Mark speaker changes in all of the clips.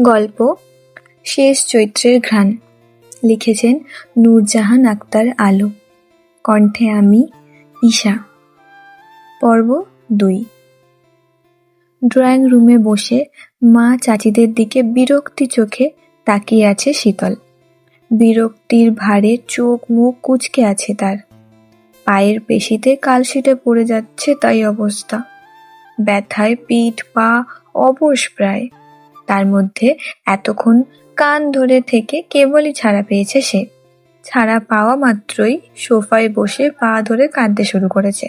Speaker 1: গল্প, শেষ চৈত্রের ঘ্রাণ, লিখেছেন নূরজাহান আক্তার আলো, কণ্ঠে আমি ঈশা। পর্ব দুই। ড্রয়িং রুমে বসে মা চাচিদের দিকে বিরক্তি চোখে তাকিয়ে আছে শীতল। বিরক্তির ভারে চোখ মুখ কুচকে আছে তার। পায়ের পেশিতে কালশিটে পড়ে যাচ্ছে তাই অবস্থা। ব্যথায় পিঠ পা অবশ প্রায়। তার মধ্যে এতক্ষণ কান ধরে থেকে কেবলই ছাড়া পেয়েছে সে। ছাড়া পাওয়া মাত্রই সোফায় বসে পা ধরে কাঁদতে শুরু করেছে।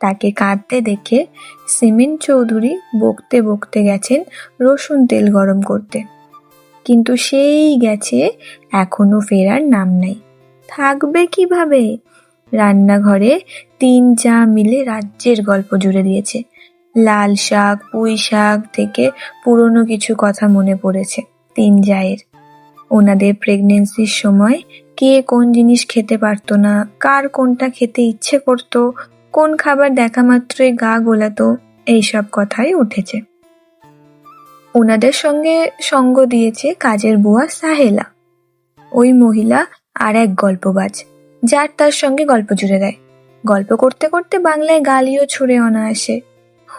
Speaker 1: তাকে কাঁদতে দেখে সিমেন্ট চৌধুরী বকতে বকতে গেছেন রসুন তেল গরম করতে। কিন্তু সেই গেছে এখনও ফেরার নাম নাই। থাকবে কীভাবে? রান্নাঘরে তিন চা মিলে রাজ্যের গল্প জুড়ে দিয়েছে। লাল শাক, পুঁই শাক থেকে পুরনো কিছু কথা মনে পড়েছে, তিন জায়ের। ওনাদের প্রেগনেন্সির সময় কে কোন জিনিস খেতে পারতো না, কার কোনটা খেতে ইচ্ছে করতো, কোন খাবার দেখা মাত্রই গা গোলাতো, এইসব কথাই উঠেছে। ওনাদের সঙ্গে সঙ্গ দিয়েছে কাজের বুয়া সাহেলা। ওই মহিলা আর এক গল্পবাজ, যার তার সঙ্গে গল্প জুড়ে দেয়। গল্প করতে করতে বাংলায় গালিও ছুড়ে অনায়াসে।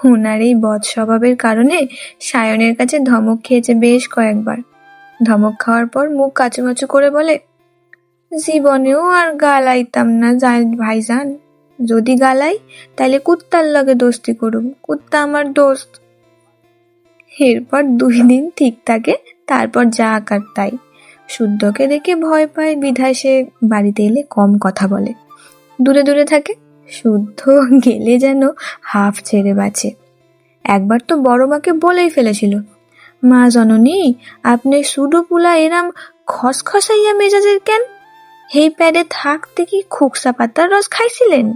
Speaker 1: ওনার এই বদ স্বভাবের কারণে সায়নের কাছে ধমক খেয়েছে বেশ কয়েকবার। ধমক খাওয়ার পর মুখ কাচুমাচু করে বলে, জীবনেও আর গালাইতাম না ভাইজান। যদি গালাই তাহলে কুত্তার লগে দোস্তি করুম। কুত্তা আমার দোস্ত। এরপর দুই দিন ঠিক থাকে, তারপর যা আকার তাই। শুদ্ধকে দেখে ভয় পায় বিধায় সে বাড়িতে এলে কম কথা বলে। দূরে দূরে থাকে শুদ্ধ গেলে যেন হাফ ছেড়ে বাঁচে। একবার তো বড় মাকে বলেই ফেলেছিল, মা জননী, আপনি সুডো পুলা এরাম খসখসাইয়া মেজাজের কেন? হেই প্যাডে থাকতে কি খুকসা পাতার রস খাইছিলেন?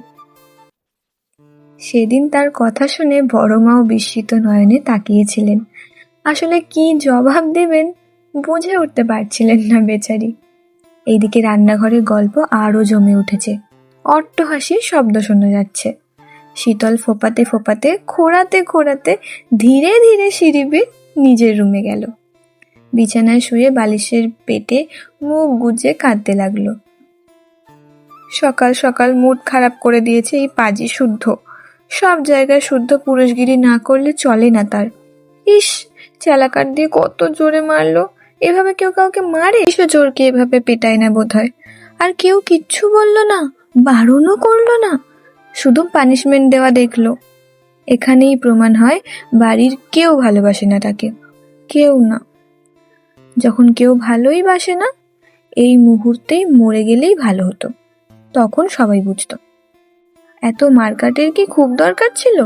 Speaker 1: সেদিন তার কথা শুনে বড় মাও বিস্মিত নয়নে তাকিয়েছিলেন। আসলে কি জবাব দেবেন বুঝে উঠতে পারছিলেন না বেচারি। এইদিকে রান্নাঘরের গল্প আরও জমে উঠেছে। অট্টহাসির শব্দ শোনা যাচ্ছে। শীতল ফোপাতে ফোপাতে, খোঁড়াতে খোঁড়াতে ধীরে ধীরে সিঁড়ি নিজের রুমে গেল। বিছানায় শুয়ে বালিশের পেটে মুখ গুজে কাঁদতে লাগল। সকাল সকাল মুড খারাপ করে দিয়েছে এই পাজি শুদ্ধ। সব জায়গায় শুদ্ধ পুরুষগিরি না করলে চলে না তার। ইস, চালাকার দিয়ে কত জোরে মারলো। এভাবে কেউ কাউকে মারে? এসো জোরকে এভাবে পেটায় না বোধ হয় আর কেউ কিচ্ছু বলল না। বারণও করল না? শুধু পানিশমেন্ট দেওয়া দেখল। এখানেই প্রমাণ হয়, বাড়ির কেউ ভালোবাসে না তাকে। কেউ না। যখন কেউ ভালোই বাসে না, এই মুহূর্তেই মরে গেলেই ভালো হতো। তখন সবাই বুঝতো। এত মার্কাটের কি খুব দরকার ছিল?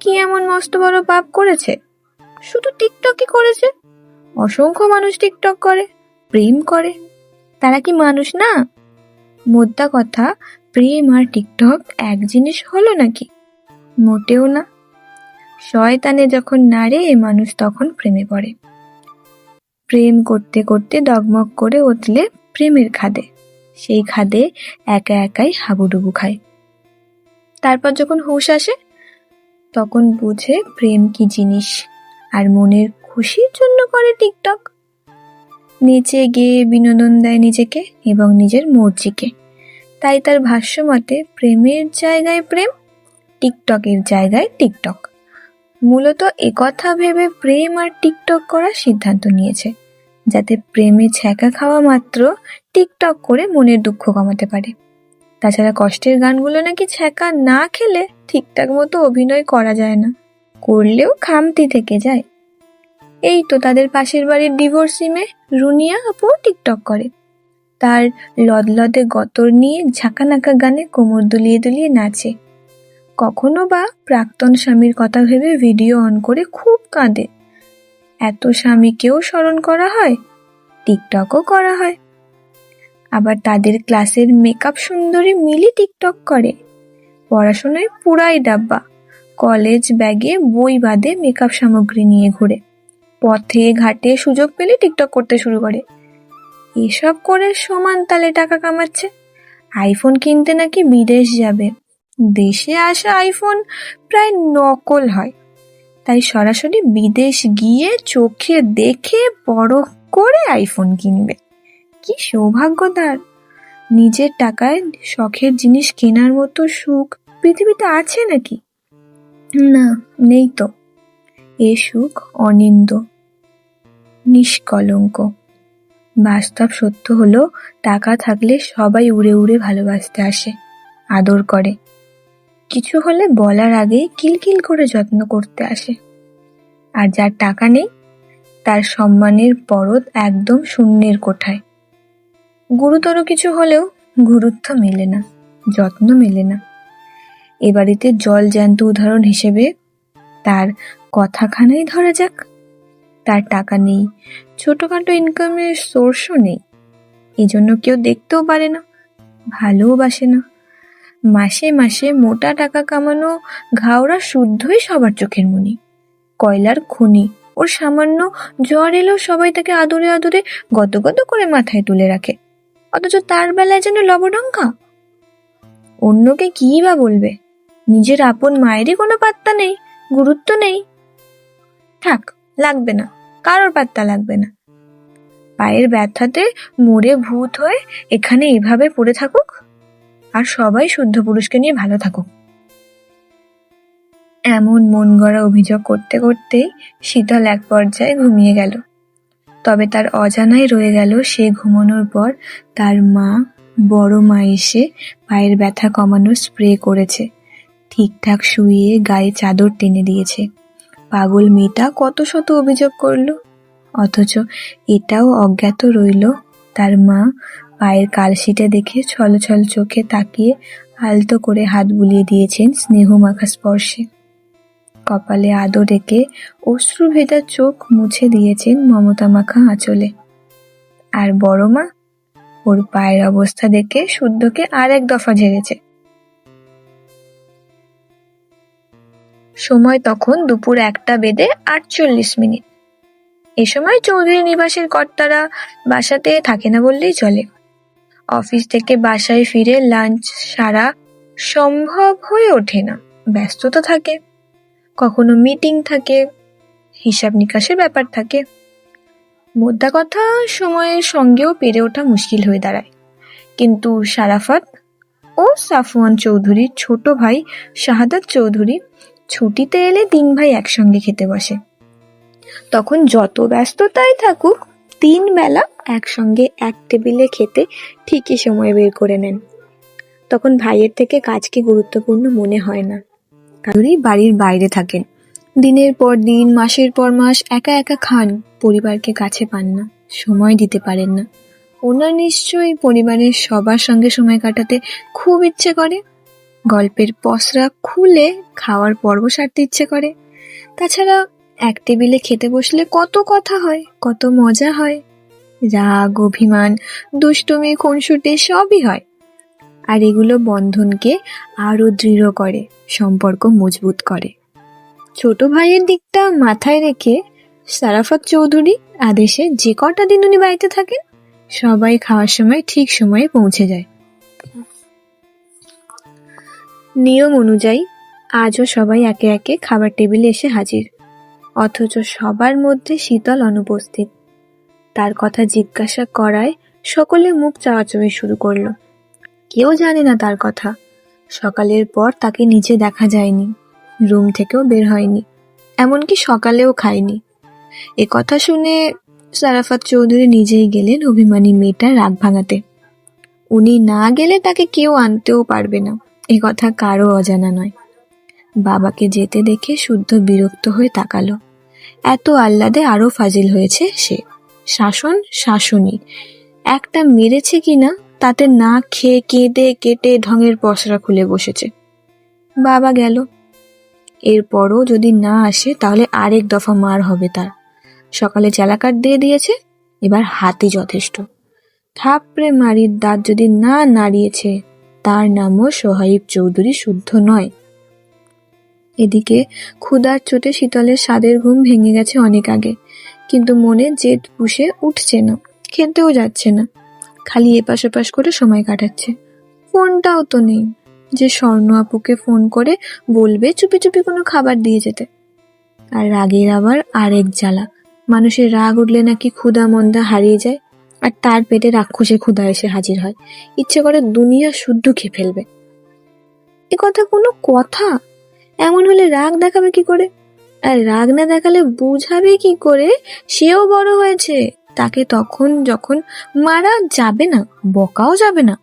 Speaker 1: কি এমন মস্ত বড় পাপ করেছে? শুধু টিকটকই করেছে? অসংখ্য মানুষ টিকটক করে, প্রেম করে। তারা কি মানুষ না? মোদ্দা কথা, প্রেম আর টিকটক এক জিনিস হলো নাকি? মোটেও না। শয়তানে যখন নাড়ে মানুষ তখন প্রেমে পড়ে। প্রেম করতে করতে ডগমগ করে উঠলে প্রেমের খাদে। সেই খাদে একা একাই হাবুডুবু খায়। তারপর যখন হুশ আসে, তখন বুঝে প্রেম কি জিনিস, আর মনের খুশির জন্য করে টিকটক। নিচে গিয়ে বিনোদন দেয় নিজেকে এবং নিজের মর্জিকে। তাই তার ভাষ্য মতে, প্রেমের জায়গায় প্রেম, টিকটকের জায়গায় টিকটক। মূলত একথা ভেবে প্রেম আর টিকটক করার সিদ্ধান্ত নিয়েছে, যাতে প্রেমে ছ্যাঁকা খাওয়া মাত্র টিকটক করে মনের দুঃখ কমাতে পারে। তাছাড়া কষ্টের গানগুলো নাকি ছ্যাঁকা না খেলে ঠিকঠাক মতো অভিনয় করা যায় না, করলেও খামতি থেকে যায়। এই তো তাদের পাশের বাড়ির ডিভোর্সি মেয়ে রুনিয়া আপু টিকটক করে। তার লদলদে গতর নিয়ে ঝাঁকানাকা গানে কোমর দুলিয়ে দুলিয়ে নাচে। কখনো বা প্রাক্তন স্বামীর কথা ভেবে ভিডিও অন করে খুব কাঁদে। এত স্বামীকেও স্মরণ করা হয় টিকটকও করা হয়। আবার তাদের ক্লাসের মেকআপ সুন্দরী মিলি টিকটক করে। পড়াশোনায় পুরাই ডাব্বা। কলেজ ব্যাগে বই বাদে মেকআপ সামগ্রী নিয়ে ঘুরে। পথে ঘাটে সুযোগ পেলে টিকটক করতে শুরু করে। এসব করে সমান তালে টাকা কামাচ্ছে। আইফোন কিনতে নাকি বিদেশ যাবে। দেশে আসা আইফোন প্রায় নকল হয়। তাই সরাসরি বিদেশ গিয়ে চোখে দেখে পরখ করে আইফোন কিনবে। কি সৌভাগ্য তার। নিজের টাকায় শখের জিনিস কেনার মতো সুখ পৃথিবীতে আছে নাকি? না, নেই তো। এ সুখ অনিন্দ নিষ্কলঙ্ক। বাস্তব সত্য হলো, টাকা থাকলে সবাই উড়ে উড়ে ভালোবাসতে আসে, আদর করে। কিছু হলে বলার আগে কিলকিল করে যত্ন করতে আসে। আর যার টাকা নেই, তার সম্মানের পরত একদম শূন্যের কোঠায়। গুরুতর কিছু হলেও গুরুত্ব মেলে না, যত্ন মেলে না। এ বাড়িতে জল জ্যান্ত উদাহরণ হিসেবে তার কথাখানাই ধরা যাক। তার টাকা নেই। ছোটখাটো ইনকামের সোর্সও নেই। এজন্য কেউ দেখতেও পারে না ভালোবাসে না। মাসে মাসে মোটা টাকা কামানো ঘাওড়া শুদ্ধই সবার চোখের মনি। কয়লার খনি ওর সামান্য জ্বর এলেও সবাই তাকে আদরে আদরে গত করে মাথায় তুলে রাখে। অথচ তার বেলায় যেন লবডঙ্কা অন্যকে কী বা বলবে? নিজের আপন মায়েরই কোনো পাত্তা নেই, গুরুত্ব নেই। থাক, লাগবে না। কারোর পাত্তা লাগবে না। পায়ের ব্যথাতে মরে ভূত হয়ে এখানে এভাবে পড়ে থাকুক আর সবাই শুদ্ধ পুরুষকে নিয়ে ভালো থাকুক। এমন মন গড়া অভিযোগ করতে করতেই শীতল এক পর্যায়ে ঘুমিয়ে গেল। তবে তার অজানায় রয়ে গেল সে ঘুমানোর পর তার মা, বড় মা এসে পায়ের ব্যথা কমানোর স্প্রে করেছে। ঠিকঠাক শুয়ে গায়ে চাদর টেনে দিয়েছে। পাগল মেয়েটা কত শত অভিযোগ করল? অথচ এটাও অজ্ঞাত রইল। তার মা পায়ের কালশিটা দেখে ছলছল চোখে তাকিয়ে আলতো করে হাত বুলিয়ে দিয়েছেন স্নেহ মাখা স্পর্শে। কপালে আদো রেখে অশ্রু ভেদা চোখ মুছে দিয়েছেন মমতা মাখা আঁচলে। আর বড় মা? ওর পায়ের অবস্থা দেখে শুদ্ধকে আর এক দফা ঝেড়েছে সময় তখন দুপুর একটা বেদে আটচল্লিশ মিনিট। এ সময় চৌধুরী নিবাসের কর্তারা বাসাতে থাকে না বললেই চলে। অফিস থেকে বাসায় ফিরে লাঞ্চ সারা সম্ভব হয়ে ওঠে না। ব্যস্ততা থাকে। কখনো মিটিং থাকে, হিসাব নিকাশের ব্যাপার থাকে। মোদ্দা কথা সময়ের সঙ্গেও পেরে ওঠা মুশকিল হয়ে দাঁড়ায়। কিন্তু সারাফত ও সাফওয়ান চৌধুরীর ছোট ভাই শাহাদাত চৌধুরী ছুটিতে এলে তিন ভাই একসঙ্গে খেতে বসে। তখন যত ব্যস্ততাই থাকুক, তিন বেলা একসঙ্গে এক টেবিলে খেতে ঠিকই সময় বের করে নেন। তখন ভাইয়ের থেকে কাজকে গুরুত্বপূর্ণ মনে হয় না। কারোরই বাড়ির বাইরে থাকেন। দিনের পর দিন, মাসের পর মাস একা একা খান, পরিবারকে কাছে পান না, সময় দিতে পারেন না। ওনার নিশ্চয়ই পরিবারের সবার সঙ্গে সময় কাটাতে খুব ইচ্ছে করে। গল্পের পসরা খুলে খাওয়ার পর্ব সারতে ইচ্ছে করে। তাছাড়া এক টেবিলে খেতে বসলে কত কথা হয়, কত মজা হয়। রাগ, অভিমান, দুষ্টুমি, খুনসুটি সবই হয়। আর এগুলো বন্ধনকে আরও দৃঢ় করে, সম্পর্ক মজবুত করে। ছোট ভাইয়ের দিকটা মাথায় রেখে সারাফত চৌধুরী আদেশে যে কটা দিন উনি বাড়িতে থাকেন, সবাই খাওয়ার সময় ঠিক সময়ে পৌঁছে যায়। নিয়ম অনুযায়ী আজও সবাই একে একে খাবার টেবিলে এসে হাজির। অথচ সবার মধ্যে শীতল অনুপস্থিত। তার কথা জিজ্ঞাসা করায় সকলে মুখ চাওয়াচাওয়ি শুরু করল। কেউ জানে না তার কথা। সকালের পর তাকে নিচে দেখা যায়নি। রুম থেকেও বের হয়নি। এমনকি সকালেও খায়নি। এ কথা শুনে সারাফাত চৌধুরী নিজেই গেলেন অভিমানী মেয়েটার রাগ ভাঙাতে। উনি না গেলে তাকে কেউ আনতেও পারবে না। এ কথা কারও অজানা নয়। বাবাকে যেতে দেখে শুদ্ধ বিরক্ত হয়ে তাকালো। এত আহ্লাদে আরও ফাজিল হয়েছে সে। শাসন শাসনই। একটা মেরেছে কিনা, তাতে না খেয়ে কেঁদে কেটে ঢঙের পসরা খুলে বসেছে। বাবা গেল। এরপরও যদি না আসে, তাহলে আরেক দফা মার হবে তার। সকালে চালাকাট দিয়ে দিয়েছে, এবার হাতি যথেষ্ট। থাপড়ে মারির দাঁত যদি না নাড়িয়েছে তার নামও সোহাইব চৌধুরী শুদ্ধ নয়। এদিকে ক্ষুধার চোটে শীতলের স্বাদের ঘুম ভেঙে গেছে অনেক আগে, কিন্তু মনে জেদ পুষে উঠছে না, খেতেও যাচ্ছে না, খালি এপাশ ওপাশ করে সময় কাটাচ্ছে। ফোনটাও তো নেই, যে স্বর্ণ আপুকে ফোন করে বলবে চুপি চুপি কোনো খাবার দিয়ে যেতে। আর রাগের আবার আরেক জ্বালা, মানুষের রাগ উঠলে নাকি ক্ষুধা মন্দা হারিয়ে যায়। আর তার পেটে রাক্ষসে ক্ষুধা এসে হাজির হয়। ইচ্ছে করে দুনিয়া শুদ্ধ খেয়ে ফেলবে। এ কথা কোনো কথা? এমন হলে রাগ দেখাবে কি করে? আর রাগ না দেখালে বুঝাবে কি করে? সেও বড় হয়েছে। তাকে তখন যখন মারা যাবে না, বকাও যাবে না।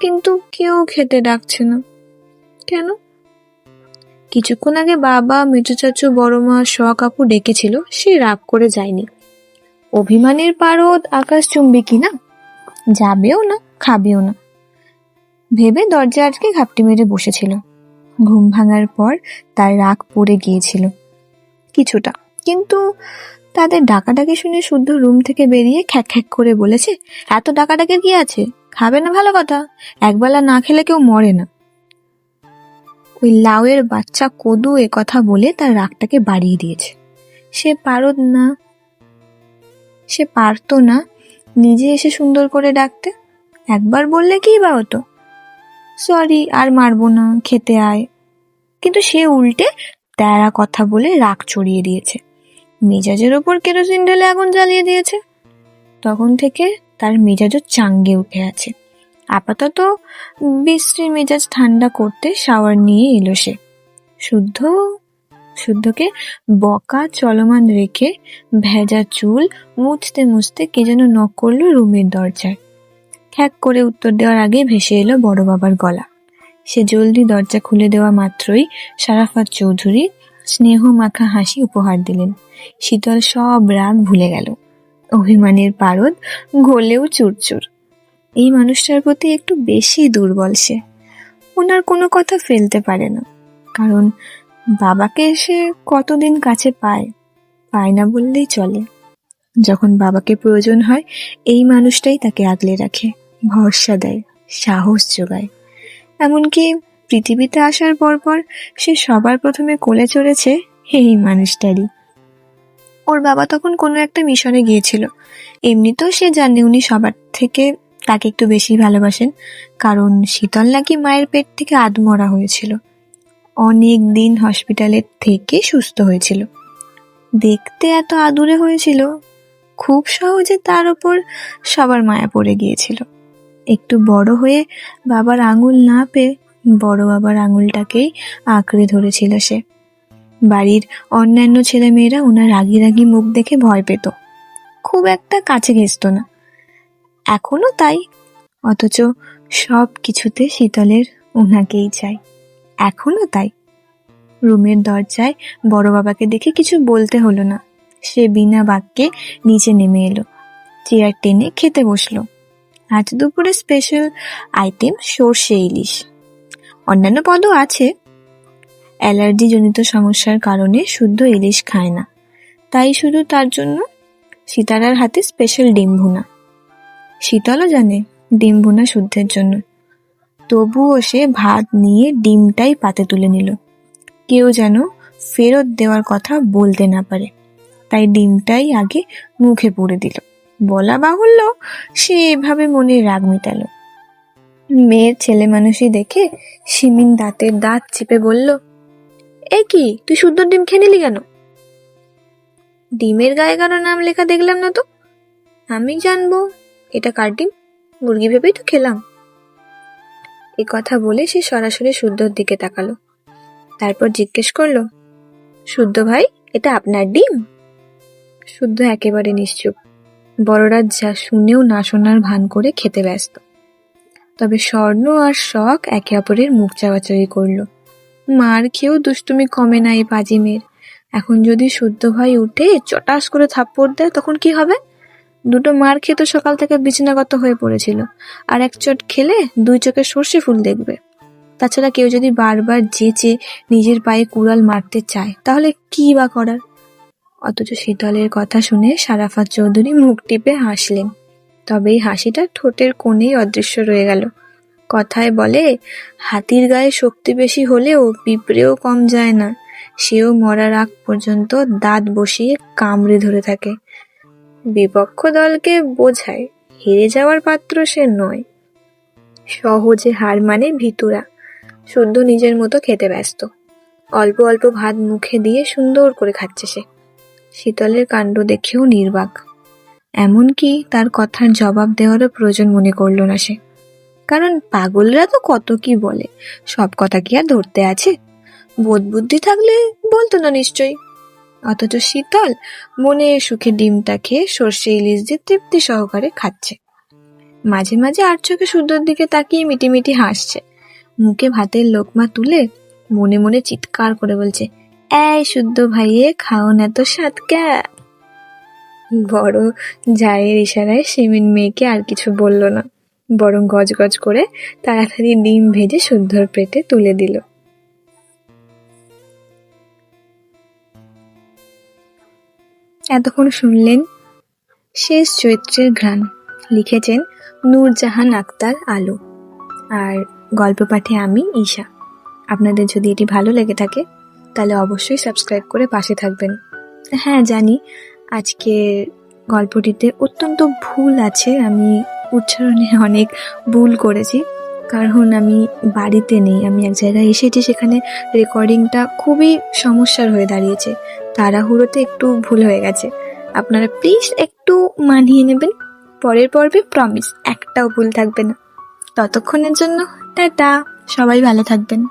Speaker 1: কিন্তু কেউ খেতে ডাকছে না। কেন? কিছুক্ষণ আগে বাবা, মিঠু চাচু বড় মা সোয়া কাকু ডেকেছিল, সে রাগ করে যায়নি। অভিমানের পারদ আকাশ চুম্বি কি না যাবেও না, খাবেও না। ভেবে দরজা আটকে ঘাপটি মেরে বসেছিল। ঘুম ভাঙার পর তার রাগ পড়ে গিয়েছিল। কিছুটা, কিন্তু তাদের ডাকাডাকি শুনে শুদ্ধ রুম থেকে বেরিয়ে খ্যাক খ্যাক করে বলেছে, এত ডাকাডাকির কি আছে? খাবে না ভালো কথা। একবেলা না খেলে কেউ মরে না। ওই লাউয়ের বাচ্চা কদু কথা বলে তার রাগটাকে বাড়িয়ে দিয়েছে। সে পারদ না সে পারতো না নিজে এসে সুন্দর করে ডাকতে। একবার বললে কি বা হতো? সরি আর মারবো না, খেতে আয়। কিন্তু সে উল্টে তেরা কথা বলে রাগ চড়িয়ে দিয়েছে। মেজাজের ওপর কেরোসিন ঢেলে আগুন জ্বালিয়ে দিয়েছে। তখন থেকে তার মেজাজও চাঙ্গে উঠে আছে। আপাতত বৃষ্টির মেজাজ ঠান্ডা করতে শাওয়ার নিয়ে এলো সে। শুদ্ধ শুদ্ধকে বকা চলমান রেখে ভেজা চুল মুছতে মুছতে কে যেন নক করল রুমের দরজায়। খ্যাক করে উত্তর দেওয়ার আগে ভেসে এলো বড় বাবার গলা। সে জলদি দরজা খুলে দেওয়া মাত্রই সারাফাত চৌধুরী স্নেহ মাখা হাসি উপহার দিলেন। শীতল সব রাগ ভুলে গেল। অভিমানের পারদ গলেও চুরচুর। এই মানুষটার প্রতি একটু বেশি দুর্বল সে। ওনার কোনো কথা ফেলতে পারে না। কারণ বাবাকে সে কতদিন কাছে পায় পায় না বললেই চলে। যখন বাবাকে প্রয়োজন হয়, এই মানুষটাই তাকে আগলে রাখে, ভরসা দেয়, সাহস যোগায়। এমনকি পৃথিবীতে আসার পরপর সে সবার প্রথমে কোলে চড়েছে এই মানুষটারই। ওর বাবা তখন কোনো একটা মিশনে গিয়েছিল। এমনিতেও সে জানে উনি সবার থেকে তাকে একটু বেশি ভালোবাসেন, কারণ শীতল নাকি মায়ের পেট থেকে আদমরা হয়েছিল। অনেক দিন হসপিটালের থেকে সুস্থ হয়েছিল। দেখতে এত আদুরে হয়েছিল, খুব সহজে তার ওপর সবার মায়া পড়ে গিয়েছিল। একটু বড় হয়ে বাবার আঙুল না পেয়ে বড় বাবার আঙুলটাকেই আঁকড়ে ধরেছিল সে। বাড়ির অন্যান্য ছেলেমেয়েরা ওনার রাগি রাগি মুখ দেখে ভয় পেত। খুব একটা কাছে ঘেসত না। এখনও তাই, অথচ সব কিছুতে শীতলের ওনাকেই চাই। এখনও তাই। রুমের দরজায় বড় বাবাকে দেখে কিছু বলতে হলো না। সে বিনা বাক্যে নিচে নেমে এলো। চেয়ার টেনে খেতে বসল। আজ দুপুরে স্পেশাল আইটেম সর্ষে ইলিশ। অন্যান্য পদও আছে। অ্যালার্জি জনিত সমস্যার কারণে শুদ্ধ ইলিশ খায় না। তাই শুধু তার জন্য সীতারার হাতে স্পেশাল ডিম শীতলও জানে, ডিম শুদ্ধের জন্য। তবুও সে ভাত নিয়ে ডিমটাই পাতে তুলে নিল। কেউ যেন ফেরত দেওয়ার কথা বলতে না পারে। তাই ডিমটাই আগে মুখে পুড়ে দিল। বলা বাহুল্য, সে এভাবে মনে রাগ মিটালো। মেয়ের ছেলে মানুষই দেখে সিমিন দাঁতের দাঁত চেপে বলল, এ কি, তুই শুদ্ধ ডিম খেয়ে নিলি কেন? ডিমের গায়ে কারও নাম লেখা দেখলাম না তো। আমি জানব, এটা কার ডিম? মুরগি ভেবেই তো খেলাম। কথা বলে সে সরাসরি শুদ্ধর দিকে তাকালো। তারপর জিজ্ঞেস করল শুদ্ধ ভাই, এটা আপনার ডিম? শুদ্ধ একেবারে নিশ্চুপ। বড়রা যা শুনেও না শোনার ভান করে খেতে ব্যস্ত। তবে স্বর্ণ আর শখ একে অপরের মুখ চাওয়াচাওয়ি করল। মার খেয়েও দুষ্টুমি কমে না এই পাজি মেয়ের। এখন যদি শুদ্ধ ভাই উঠে চটাস করে থাপ্পড় দেয়, তখন কি হবে? দুটো মার খেয়ে তো সকাল থেকে বিছানাগত হয়ে পড়েছিল। আর এক চট খেলে দুই চোখে সর্ষে ফুল দেখবে। তাছাড়া কেউ যদি বারবার যেচে নিজের পায়ে কুড়াল মারতে চায়, তাহলে কি বা করার? অথচ শীতলের কথা শুনে সারাফাত চৌধুরী মুখ টিপে হাসলেন। তবে এই হাসিটা ঠোঁটের কোণেই অদৃশ্য রয়ে গেল। কথায় বলে, হাতির গায়ে শক্তি বেশি হলেও পিঁপড়েও কম যায় না। সেও মরার আগ পর্যন্ত দাঁত বসিয়ে কামড়ে ধরে থাকে। বিপক্ষ দলকে বোঝায়, হেরে যাওয়ার পাত্র সে নয়। সহজে হার মানে ভিতুরা, শুদ্ধ নিজের মতো খেতে ব্যস্ত। অল্প অল্প ভাত মুখে দিয়ে সুন্দর করে খাচ্ছে সে। শীতলের কাণ্ড দেখেও নির্বাক। এমনকি তার কথার জবাব দেওয়ারও প্রয়োজন মনে করল না সে। কারণ পাগলরা তো কত কি বলে, সব কথা কি আর ধরতে আছে? বোধ বুদ্ধি থাকলে বলতো না নিশ্চয়ই। অথচ শীতল মনে সুখে ডিমটা খেয়ে সর্ষে ইলিশ দিয়ে তৃপ্তি সহকারে খাচ্ছে। মাঝে মাঝে আর চোখে শুদ্ধর দিকে তাকিয়ে মিটিমিটি হাসছে। মুখে ভাতের লোকমা তুলে মনে মনে চিৎকার করে বলছে, এই শুদ্ধ ভাইয়ে, খাও না তো সাতকা বড় জায়ের ইশারায় সিমিন মেয়েকে আর কিছু বলল না। বরং গজগজ করে তাড়াতাড়ি ডিম ভেজে শুদ্ধর পেটে তুলে দিল। এতক্ষণ শুনলেন শেষ চৈত্রের ঘ্রাণ। লিখেছেন নূরজাহান আক্তার আলো। আর গল্প পাঠে আমি ঈশা। আপনাদের যদি এটি ভালো লেগে থাকে, তাহলে অবশ্যই সাবস্ক্রাইব করে পাশে থাকবেন। হ্যাঁ জানি, আজকে গল্পটিতে অত্যন্ত ভুল আছে। আমি উচ্চারণে অনেক ভুল করেছি। কারণ আমি বাড়িতে নেই, আমি এক জায়গায় এসেছি সেখানে রেকর্ডিংটা খুবই সমস্যার হয়ে দাঁড়িয়েছে। তাড়াহুড়োতে একটু ভুল হয়ে গেছে। আপনারা প্লিজ একটু মানিয়ে নেবেন। পরের পর্বে প্রমিস একটাও ভুল থাকবে না। ততক্ষণের জন্য, টাটা। সবাই ভালো থাকবেন।